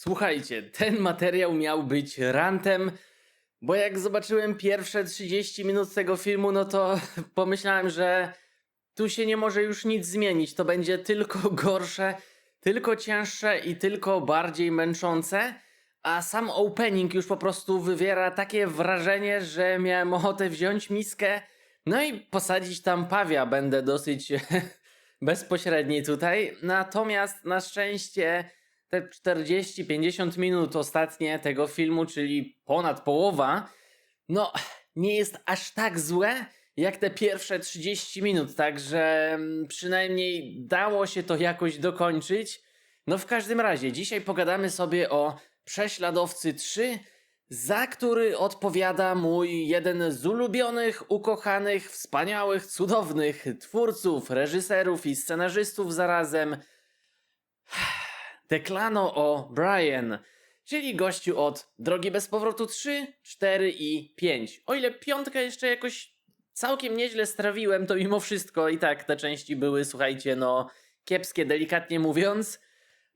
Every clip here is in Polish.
Słuchajcie, ten materiał miał być rantem, bo jak zobaczyłem pierwsze 30 minut tego filmu, no to pomyślałem, że tu się nie może już nic zmienić. To będzie tylko gorsze, tylko cięższe i tylko bardziej męczące. A sam opening już po prostu wywiera takie wrażenie, że miałem ochotę wziąć miskę, no i posadzić tam pawia. Będę dosyć bezpośredni tutaj. Natomiast na szczęście te 40-50 minut ostatnie tego filmu, czyli ponad połowa, no nie jest aż tak złe jak te pierwsze 30 minut, także mm, przynajmniej dało się to jakoś dokończyć. No w każdym razie, dzisiaj pogadamy sobie o Prześladowcy 3, za który odpowiada mój jeden z ulubionych, ukochanych, wspaniałych, cudownych twórców, reżyserów i scenarzystów zarazem. Declano O'Brien, czyli gościu od Drogi bez powrotu 3, 4 i 5. O ile piątkę jeszcze jakoś całkiem nieźle strawiłem, to mimo wszystko i tak te części były, słuchajcie, no kiepskie, delikatnie mówiąc.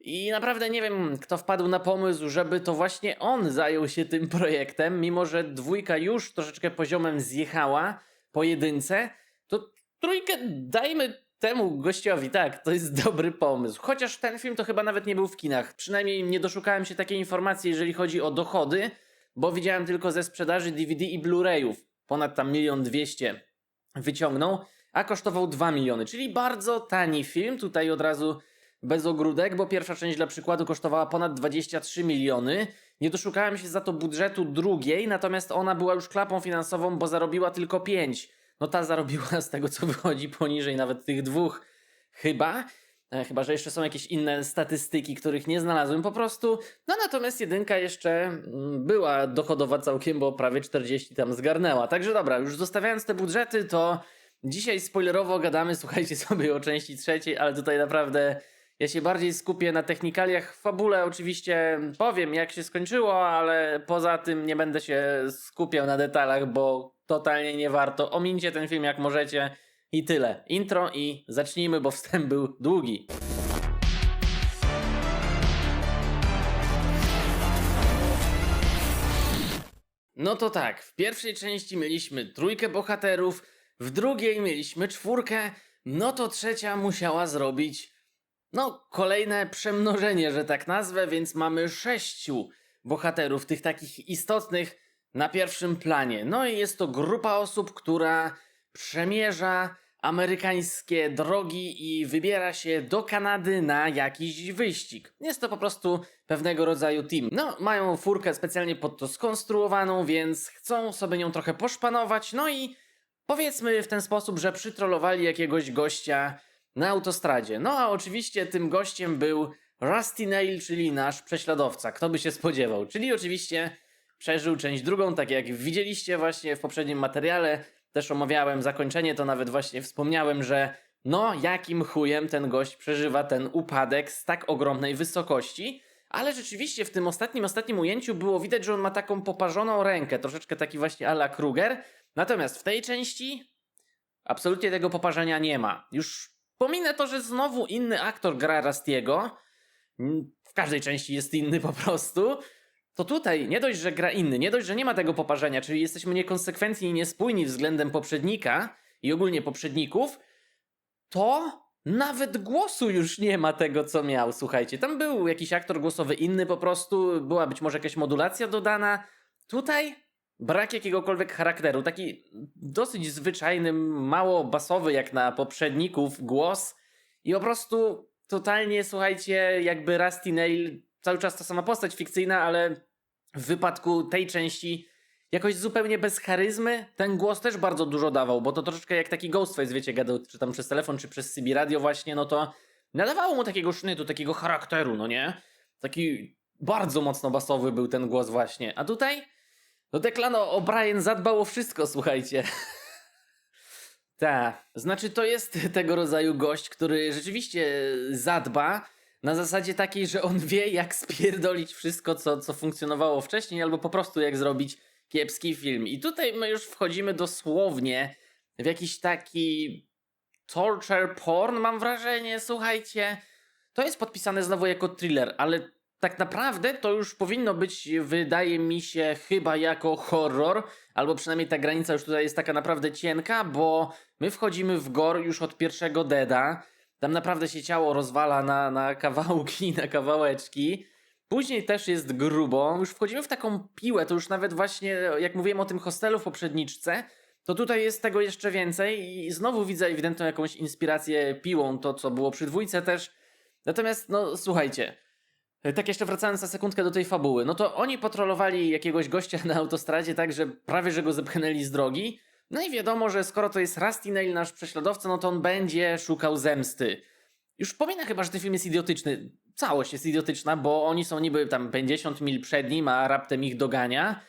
I naprawdę nie wiem, kto wpadł na pomysł, żeby to właśnie on zajął się tym projektem, mimo że dwójka już troszeczkę poziomem zjechała po jedynce, to trójkę dajmy temu gościowi, tak, to jest dobry pomysł. Chociaż ten film to chyba nawet nie był w kinach. Przynajmniej nie doszukałem się takiej informacji, jeżeli chodzi o dochody, bo widziałem tylko ze sprzedaży DVD i Blu-rayów. Ponad tam milion dwieście wyciągnął, a kosztował 2 miliony, czyli bardzo tani film. Tutaj od razu bez ogródek, bo pierwsza część dla przykładu kosztowała ponad 23 miliony. Nie doszukałem się za to budżetu drugiej, natomiast ona była już klapą finansową, bo zarobiła tylko 5. No ta zarobiła z tego co wychodzi poniżej nawet tych dwóch chyba. E, Chyba, że jeszcze są jakieś inne statystyki, których nie znalazłem po prostu. No natomiast jedynka jeszcze mm, była dochodowa całkiem, bo prawie 40 tam zgarnęła. Także dobra, już zostawiając te budżety, to dzisiaj spoilerowo gadamy, słuchajcie sobie o części trzeciej, ale tutaj naprawdę ja się bardziej skupię na technikaliach. Fabule oczywiście powiem, jak się skończyło, ale poza tym nie będę się skupiał na detalach, bo totalnie nie warto. Omincie ten film jak możecie i tyle. Intro i zacznijmy, bo wstęp był długi. No to tak, w pierwszej części mieliśmy trójkę bohaterów, w drugiej mieliśmy czwórkę, no to trzecia musiała zrobić no, kolejne przemnożenie, że tak nazwę, więc mamy sześciu bohaterów, tych takich istotnych na pierwszym planie. No i jest to grupa osób, która przemierza amerykańskie drogi i wybiera się do Kanady na jakiś wyścig. Jest to po prostu pewnego rodzaju team. No, mają furkę specjalnie pod to skonstruowaną, więc chcą sobie nią trochę poszpanować, no i powiedzmy w ten sposób, że przytrollowali jakiegoś gościa na autostradzie. No a oczywiście tym gościem był Rusty Nail, czyli nasz prześladowca. Kto by się spodziewał? Czyli oczywiście przeżył część drugą, tak jak widzieliście właśnie w poprzednim materiale. Też omawiałem zakończenie, to nawet właśnie wspomniałem, że no jakim chujem ten gość przeżywa ten upadek z tak ogromnej wysokości. Ale rzeczywiście w tym ostatnim, ostatnim ujęciu było widać, że on ma taką poparzoną rękę, troszeczkę taki właśnie ala Kruger. Natomiast w tej części absolutnie tego poparzenia nie ma. Już Pominę to, że znowu inny aktor gra Rastiego. W każdej części jest inny po prostu. To tutaj nie dość, że gra inny, nie dość, że nie ma tego poparzenia, czyli jesteśmy niekonsekwentni i niespójni względem poprzednika i ogólnie poprzedników, to nawet głosu już nie ma tego, co miał. Słuchajcie, tam był jakiś aktor głosowy inny po prostu, była być może jakaś modulacja dodana. Tutaj brak jakiegokolwiek charakteru, taki dosyć zwyczajny, mało basowy jak na poprzedników głos i po prostu totalnie, słuchajcie, jakby Rusty Nail, cały czas ta sama postać fikcyjna, ale w wypadku tej części jakoś zupełnie bez charyzmy. Ten głos też bardzo dużo dawał, bo to troszeczkę jak taki Ghostface, wiecie, gadał czy tam przez telefon, czy przez CB radio właśnie, no to nadawało mu takiego sznytu, takiego charakteru, no nie? Taki bardzo mocno basowy był ten głos właśnie. A tutaj no Declano O'Brien zadbał o wszystko, słuchajcie. Ta, znaczy to jest tego rodzaju gość, który rzeczywiście zadba na zasadzie takiej, że on wie jak spierdolić wszystko, co, co funkcjonowało wcześniej, albo po prostu jak zrobić kiepski film. I tutaj my już wchodzimy dosłownie w jakiś taki torture porn, mam wrażenie, słuchajcie. To jest podpisane znowu jako thriller, ale tak naprawdę to już powinno być, wydaje mi się, chyba jako horror, albo przynajmniej ta granica już tutaj jest taka naprawdę cienka, bo my wchodzimy w gore już od pierwszego deda. Tam naprawdę się ciało rozwala na, na kawałki, na kawałeczki. Później też jest grubo. Już wchodzimy w taką piłę, to już nawet właśnie, jak mówiłem o tym hostelu w poprzedniczce, to tutaj jest tego jeszcze więcej i znowu widzę ewidentną jakąś inspirację piłą, to co było przy dwójce też. Natomiast, no słuchajcie, tak jeszcze wracając na sekundkę do tej fabuły, no to oni patrolowali jakiegoś gościa na autostradzie tak, że prawie, że go zepchnęli z drogi. No i wiadomo, że skoro to jest Rusty Nail, nasz prześladowca, no to on będzie szukał zemsty. Już pomina chyba, że ten film jest idiotyczny. Całość jest idiotyczna, bo oni są niby tam 50 mil przed nim, a raptem ich dogania.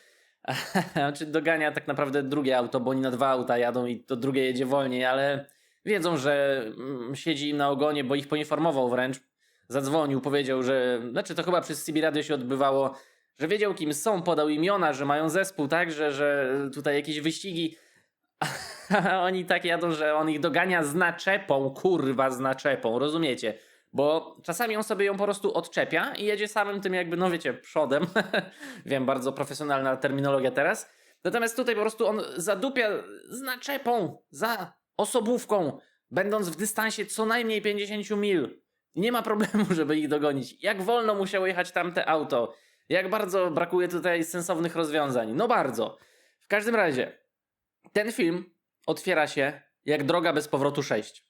Znaczy dogania tak naprawdę drugie auto, bo oni na dwa auta jadą i to drugie jedzie wolniej, ale wiedzą, że mm, siedzi im na ogonie, bo ich poinformował wręcz. Zadzwonił, powiedział, że. Znaczy to chyba przez CB Radio się odbywało, że wiedział kim są, podał imiona, że mają zespół, tak, że, że tutaj jakieś wyścigi. Oni tak jadą, że on ich dogania z naczepą, kurwa, z naczepą, rozumiecie? Bo czasami on sobie ją po prostu odczepia i jedzie samym tym jakby, no wiecie, przodem. Wiem, bardzo profesjonalna terminologia teraz. Natomiast tutaj po prostu on zadupia z naczepą, za osobówką, będąc w dystansie co najmniej 50 mil. Nie ma problemu, żeby ich dogonić. Jak wolno musiało jechać tamte auto. Jak bardzo brakuje tutaj sensownych rozwiązań. No bardzo. W każdym razie, ten film otwiera się jak droga bez powrotu 6.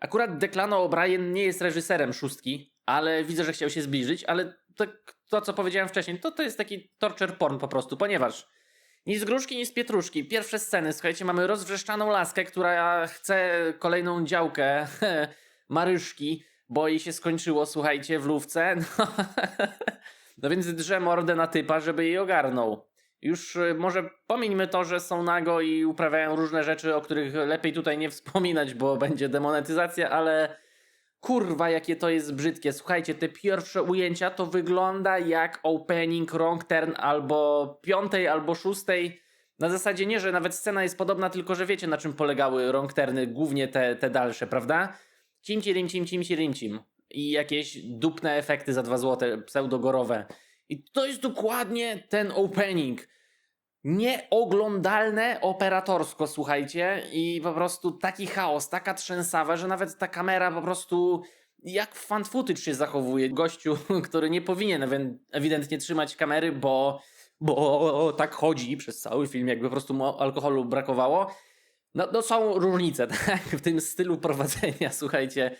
Akurat Declano O'Brien nie jest reżyserem szóstki, ale widzę, że chciał się zbliżyć, ale to, to co powiedziałem wcześniej, to, to jest taki torture porn po prostu, ponieważ ni z gruszki, ni z pietruszki. Pierwsze sceny, słuchajcie, mamy rozwrzeszczaną laskę, która chce kolejną działkę Maryszki, bo jej się skończyło, słuchajcie, w lówce. No, no więc drze mordę na typa, żeby jej ogarnął. Już y, może pomińmy to, że są nago i uprawiają różne rzeczy, o których lepiej tutaj nie wspominać, bo będzie demonetyzacja, ale kurwa, jakie to jest brzydkie. Słuchajcie, te pierwsze ujęcia to wygląda jak opening Wrong Turn albo piątej, albo szóstej. Na zasadzie nie, że nawet scena jest podobna, tylko że wiecie na czym polegały Wrong Turny, głównie te, te dalsze, prawda? Cimci, rimcim, cimci, rimcim. I jakieś dupne efekty za dwa złote, pseudogorowe. I to jest dokładnie ten opening. Nieoglądalne operatorsko, słuchajcie, i po prostu taki chaos, taka trzęsawa, że nawet ta kamera po prostu jak w fan footage się zachowuje. Gościu, który nie powinien ewidentnie trzymać kamery, bo, bo tak chodzi przez cały film, jakby po prostu mu alkoholu brakowało. No, no są różnice, tak, w tym stylu prowadzenia, słuchajcie,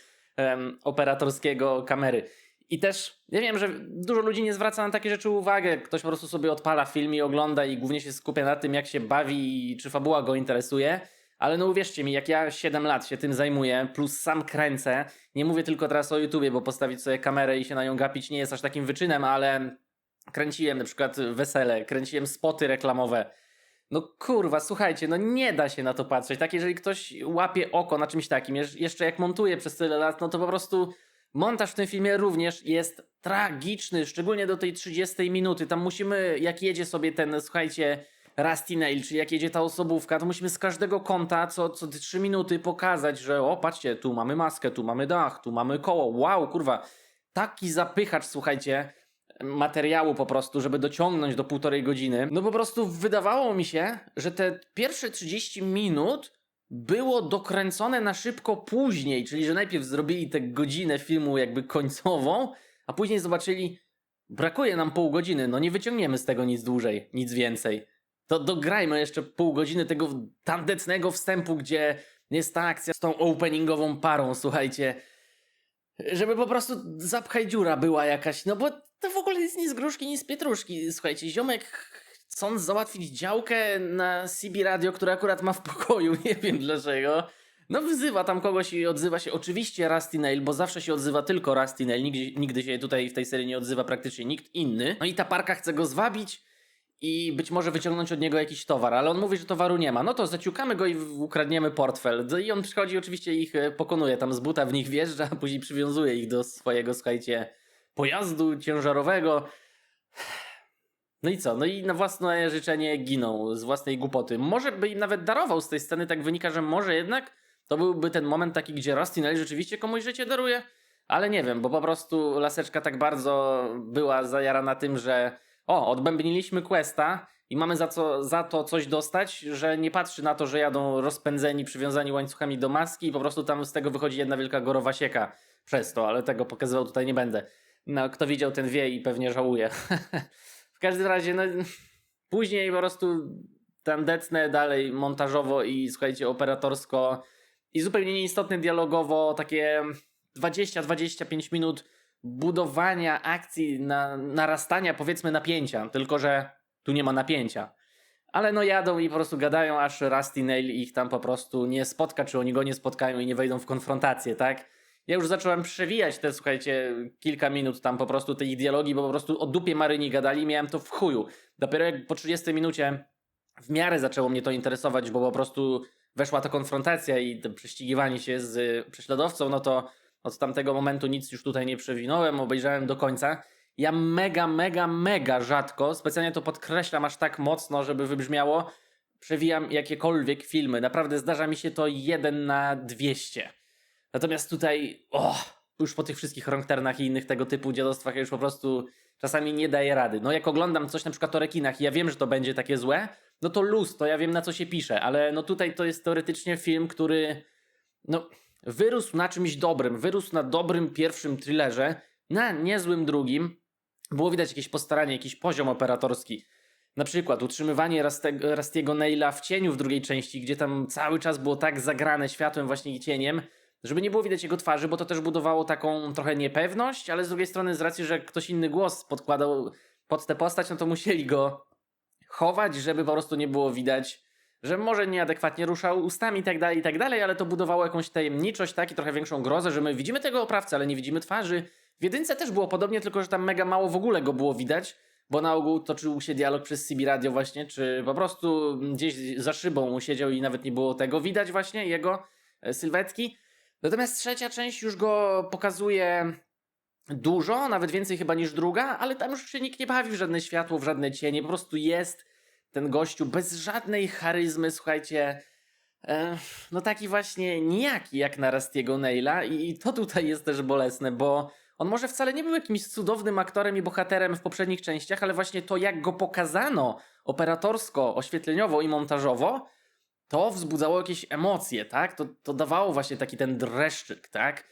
operatorskiego kamery. I też, ja wiem, że dużo ludzi nie zwraca na takie rzeczy uwagę. Ktoś po prostu sobie odpala film i ogląda i głównie się skupia na tym, jak się bawi i czy fabuła go interesuje. Ale no uwierzcie mi, jak ja 7 lat się tym zajmuję, plus sam kręcę, nie mówię tylko teraz o YouTubie, bo postawić sobie kamerę i się na nią gapić nie jest aż takim wyczynem, ale kręciłem na przykład wesele, kręciłem spoty reklamowe. No kurwa, słuchajcie, no nie da się na to patrzeć. Tak, jeżeli ktoś łapie oko na czymś takim, jeszcze jak montuje przez tyle lat, no to po prostu montaż w tym filmie również jest tragiczny, szczególnie do tej 30 minuty. Tam musimy, jak jedzie sobie ten, słuchajcie, Rusty Nail, czyli jak jedzie ta osobówka, to musimy z każdego kąta co, co 3 minuty pokazać, że o, patrzcie, tu mamy maskę, tu mamy dach, tu mamy koło. Wow, kurwa, taki zapychacz, słuchajcie, materiału po prostu, żeby dociągnąć do półtorej godziny. No po prostu wydawało mi się, że te pierwsze 30 minut było dokręcone na szybko później, czyli że najpierw zrobili tę godzinę filmu jakby końcową, a później zobaczyli, brakuje nam pół godziny, no nie wyciągniemy z tego nic dłużej, nic więcej. To dograjmy jeszcze pół godziny tego tandetnego wstępu, gdzie jest ta akcja z tą openingową parą, słuchajcie. Żeby po prostu zapchaj dziura była jakaś, no bo to w ogóle jest ni z gruszki, ni z pietruszki. Słuchajcie, ziomek chcąc załatwić działkę na CB Radio, które akurat ma w pokoju, nie wiem dlaczego. No wzywa tam kogoś i odzywa się oczywiście Rusty Nail, bo zawsze się odzywa tylko Rusty Nail, nigdy, nigdy się tutaj w tej serii nie odzywa praktycznie nikt inny. No i ta parka chce go zwabić i być może wyciągnąć od niego jakiś towar, ale on mówi, że towaru nie ma. No to zaciukamy go i ukradniemy portfel. No I on przychodzi, oczywiście ich e, pokonuje, tam z buta w nich wjeżdża, a później przywiązuje ich do swojego, słuchajcie, pojazdu ciężarowego. No i co? No i na własne życzenie giną z własnej głupoty. Może by im nawet darował z tej sceny, tak wynika, że może jednak to byłby ten moment taki, gdzie Rusty Nail rzeczywiście komuś życie daruje. ale nie wiem, bo po prostu laseczka tak bardzo była zajarana tym, że o, odbębniliśmy questa i mamy za, co, za to coś dostać, że nie patrzy na to, że jadą rozpędzeni, przywiązani łańcuchami do maski i po prostu tam z tego wychodzi jedna wielka gorowa sieka przez to, ale tego pokazywał tutaj nie będę. No, kto widział, ten wie i pewnie żałuje. w każdym razie, no, później po prostu tam detnę dalej montażowo i słuchajcie, operatorsko i zupełnie nieistotne dialogowo, takie 20-25 minut budowania akcji, na, narastania powiedzmy napięcia, tylko że tu nie ma napięcia. Ale no jadą i po prostu gadają, aż Rusty Nail ich tam po prostu nie spotka, czy oni go nie spotkają i nie wejdą w konfrontację, tak? Ja już zacząłem przewijać te, słuchajcie, kilka minut tam po prostu tej dialogi, bo po prostu o dupie Maryni gadali, miałem to w chuju. Dopiero jak po 30 minucie w miarę zaczęło mnie to interesować, bo po prostu weszła ta konfrontacja i to prześcigiwanie się z y, prześladowcą, no to od tamtego momentu nic już tutaj nie przewinąłem, obejrzałem do końca. Ja mega, mega, mega rzadko, specjalnie to podkreślam aż tak mocno, żeby wybrzmiało, przewijam jakiekolwiek filmy. Naprawdę zdarza mi się to jeden na 200. Natomiast tutaj, o, już po tych wszystkich wrongturnach i innych tego typu dziadostwach ja już po prostu czasami nie daję rady. No jak oglądam coś na przykład o rekinach i ja wiem, że to będzie takie złe, no to luz, to ja wiem na co się pisze, ale no tutaj to jest teoretycznie film, który no wyrósł na czymś dobrym, wyrósł na dobrym pierwszym thrillerze, na niezłym drugim. Było widać jakieś postaranie, jakiś poziom operatorski. Na przykład utrzymywanie Rastiego Naila w cieniu w drugiej części, gdzie tam cały czas było tak zagrane światłem właśnie i cieniem, żeby nie było widać jego twarzy, bo to też budowało taką trochę niepewność, ale z drugiej strony z racji, że ktoś inny głos podkładał pod tę postać, no to musieli go chować, żeby po prostu nie było widać, że może nieadekwatnie ruszał ustami i tak dalej, i tak dalej, ale to budowało jakąś tajemniczość, tak, i trochę większą grozę, że my widzimy tego oprawcę, ale nie widzimy twarzy. W jedynce też było podobnie, tylko że tam mega mało w ogóle go było widać, bo na ogół toczył się dialog przez CB Radio właśnie, czy po prostu gdzieś za szybą siedział i nawet nie było tego widać właśnie, jego e, sylwetki. Natomiast trzecia część już go pokazuje dużo, nawet więcej chyba niż druga, ale tam już się nikt nie bawi w żadne światło, w żadne cienie, po prostu jest ten gościu bez żadnej charyzmy, słuchajcie, e, no taki właśnie nijaki jak na Rastiego Naila. I to tutaj jest też bolesne, bo on może wcale nie był jakimś cudownym aktorem i bohaterem w poprzednich częściach, ale właśnie to jak go pokazano operatorsko, oświetleniowo i montażowo, to wzbudzało jakieś emocje, tak? To, to dawało właśnie taki ten dreszczyk, tak?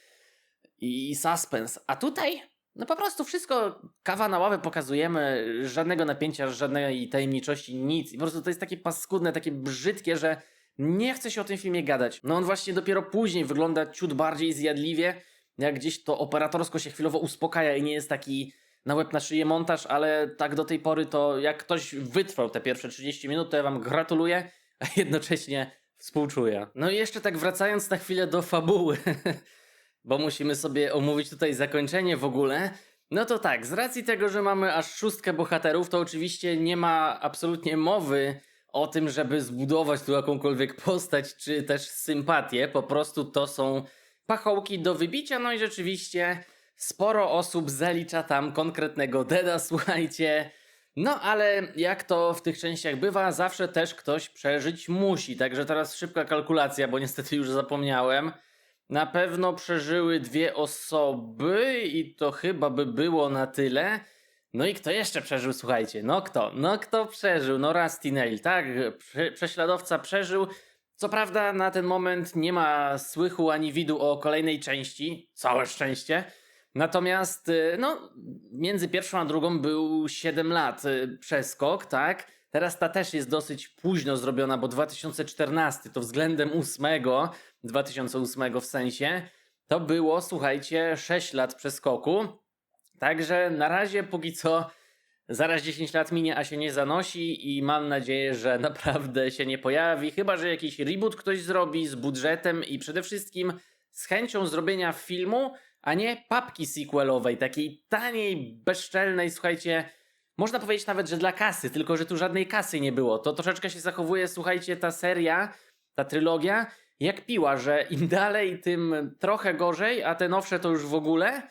I, i suspens. A tutaj, no po prostu wszystko, kawa na ławę pokazujemy, żadnego napięcia, żadnej tajemniczości, nic. I po prostu to jest takie paskudne, takie brzydkie, że nie chce się o tym filmie gadać. No on właśnie dopiero później wygląda ciut bardziej zjadliwie, jak gdzieś to operatorsko się chwilowo uspokaja i nie jest taki na łeb na szyję montaż, ale tak do tej pory to jak ktoś wytrwał te pierwsze 30 minut, to ja wam gratuluję a jednocześnie współczuję. No i jeszcze tak wracając na chwilę do fabuły, bo musimy sobie omówić tutaj zakończenie w ogóle. No to tak, z racji tego, że mamy aż szóstkę bohaterów, to oczywiście nie ma absolutnie mowy o tym, żeby zbudować tu jakąkolwiek postać, czy też sympatię. Po prostu to są pachołki do wybicia, no i rzeczywiście sporo osób zalicza tam konkretnego deda, słuchajcie. No ale jak to w tych częściach bywa, zawsze też ktoś przeżyć musi. Także teraz szybka kalkulacja, bo niestety już zapomniałem. Na pewno przeżyły dwie osoby i to chyba by było na tyle. No i kto jeszcze przeżył, słuchajcie? No kto? No kto przeżył? No Rusty Nail, tak? Prze prześladowca przeżył. Co prawda na ten moment nie ma słychu ani widu o kolejnej części. Całe szczęście. Natomiast y, no, między pierwszą a drugą był 7 lat y, przeskok, tak? Teraz ta też jest dosyć późno zrobiona, bo 2014 to względem 8, 2008 w sensie, to było, słuchajcie, 6 lat przeskoku. Także na razie póki co zaraz 10 lat minie, a się nie zanosi i mam nadzieję, że naprawdę się nie pojawi, chyba że jakiś reboot ktoś zrobi z budżetem i przede wszystkim z chęcią zrobienia filmu, a nie papki sequelowej, takiej taniej, bezczelnej, słuchajcie, można powiedzieć nawet, że dla kasy, tylko że tu żadnej kasy nie było. To troszeczkę się zachowuje, słuchajcie, ta seria, ta trylogia, jak piła, że im dalej, tym trochę gorzej, a te nowsze to już w ogóle.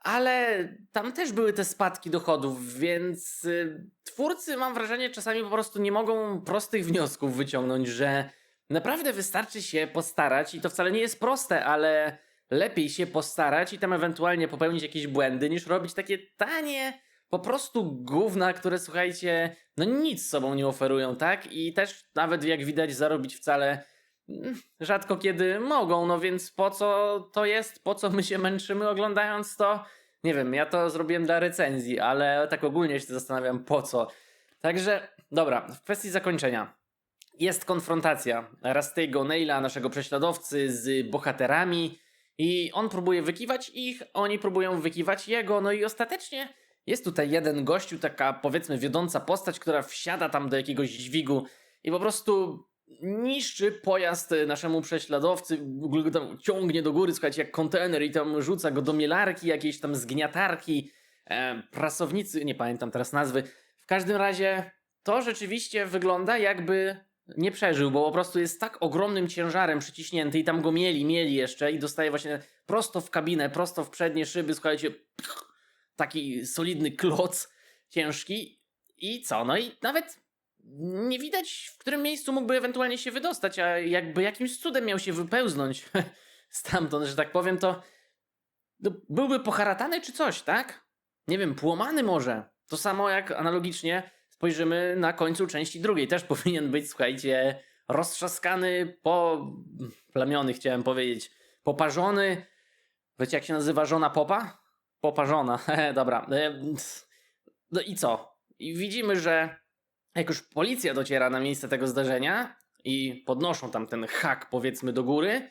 Ale tam też były te spadki dochodów, więc y, twórcy, mam wrażenie, czasami po prostu nie mogą prostych wniosków wyciągnąć, że naprawdę wystarczy się postarać i to wcale nie jest proste, ale lepiej się postarać i tam ewentualnie popełnić jakieś błędy, niż robić takie tanie, po prostu gówna, które słuchajcie, no nic sobą nie oferują, tak? I też nawet jak widać zarobić wcale mm, rzadko kiedy mogą, no więc po co to jest, po co my się męczymy oglądając to? Nie wiem, ja to zrobiłem dla recenzji, ale tak ogólnie się zastanawiam po co. Także, dobra, w kwestii zakończenia. Jest konfrontacja Rastego Neila, naszego prześladowcy, z bohaterami i on próbuje wykiwać ich, oni próbują wykiwać jego, no i ostatecznie jest tutaj jeden gościu, taka powiedzmy wiodąca postać, która wsiada tam do jakiegoś dźwigu i po prostu niszczy pojazd naszemu prześladowcy, tam ciągnie do góry, słuchajcie, jak kontener i tam rzuca go do mielarki, jakiejś tam zgniatarki, e, prasownicy, nie pamiętam teraz nazwy. W każdym razie to rzeczywiście wygląda jakby nie przeżył, bo po prostu jest tak ogromnym ciężarem przyciśnięty i tam go mieli, mieli jeszcze i dostaje właśnie prosto w kabinę, prosto w przednie szyby, słuchajcie, taki solidny kloc ciężki i co, no i nawet nie widać, w którym miejscu mógłby ewentualnie się wydostać, a jakby jakimś cudem miał się wypełznąć stamtąd, że tak powiem, to no, byłby poharatany czy coś, tak? Nie wiem, płomany może. To samo jak analogicznie spojrzymy na końcu części drugiej. Też powinien być, słuchajcie, roztrzaskany, po... plamiony chciałem powiedzieć, poparzony. Wiecie jak się nazywa żona popa? Poparzona, dobra. E, No i co? I widzimy, że jak już policja dociera na miejsce tego zdarzenia i podnoszą tam ten hak, powiedzmy, do góry,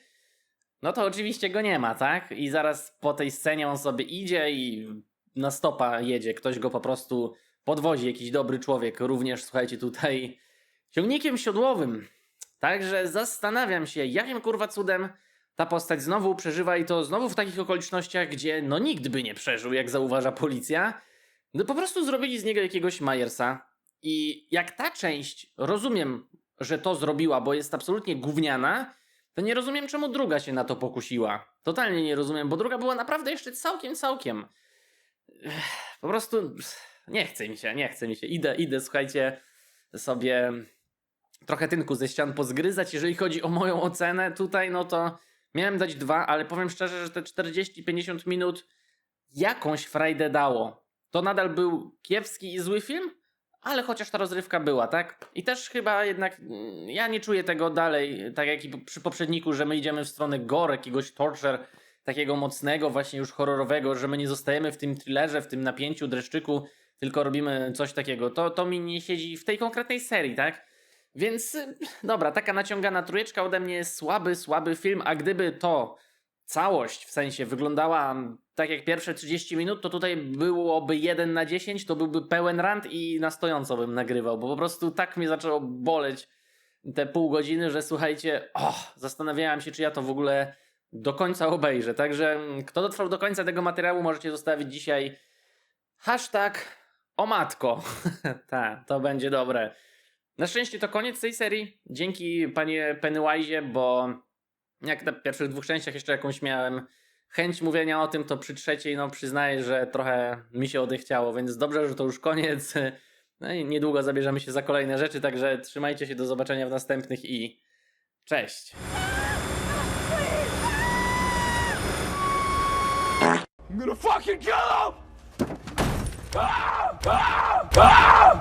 no to oczywiście go nie ma, tak? I zaraz po tej scenie on sobie idzie i na stopa jedzie. Ktoś go po prostu podwozi, jakiś dobry człowiek, również, słuchajcie, tutaj ciągnikiem siodłowym. Także zastanawiam się, jakim kurwa cudem ta postać znowu przeżywa i to znowu w takich okolicznościach, gdzie no nikt by nie przeżył, jak zauważa policja. No po prostu zrobili z niego jakiegoś Majersa. I jak ta część, rozumiem, że to zrobiła, bo jest absolutnie gówniana, to nie rozumiem, czemu druga się na to pokusiła. Totalnie nie rozumiem, bo druga była naprawdę jeszcze całkiem, całkiem. Po prostu nie chce mi się, nie chce mi się. Idę, idę, słuchajcie, sobie trochę tynku ze ścian pozgryzać. Jeżeli chodzi o moją ocenę tutaj, no to miałem dać dwa, ale powiem szczerze, że te 40-50 minut jakąś frajdę dało. To nadal był kiepski i zły film, ale chociaż ta rozrywka była, tak? I też chyba jednak mm, ja nie czuję tego dalej, tak jak i przy poprzedniku, że my idziemy w stronę gore, jakiegoś torture, takiego mocnego, właśnie już horrorowego, że my nie zostajemy w tym thrillerze, w tym napięciu, dreszczyku, tylko robimy coś takiego. To, to mi nie siedzi w tej konkretnej serii, tak? Więc y, dobra, taka naciągana trójeczka ode mnie słaby, słaby film, a gdyby to całość w sensie wyglądała tak jak pierwsze 30 minut, to tutaj byłoby 1 na 10, to byłby pełen rant i na stojąco bym nagrywał, bo po prostu tak mnie zaczęło boleć te pół godziny, że słuchajcie, oh, zastanawiałem się, czy ja to w ogóle do końca obejrzę. Także mm, kto dotrwał do końca tego materiału, możecie zostawić dzisiaj hashtag o matko. tak, to będzie dobre. Na szczęście to koniec tej serii. Dzięki panie Pennywise, bo jak na pierwszych dwóch częściach jeszcze jakąś miałem chęć mówienia o tym, to przy trzeciej, no przyznaję, że trochę mi się odechciało, więc dobrze, że to już koniec. No i niedługo zabierzemy się za kolejne rzeczy, także trzymajcie się, do zobaczenia w następnych i cześć! I'm gonna fucking kill him! Ah! Ah!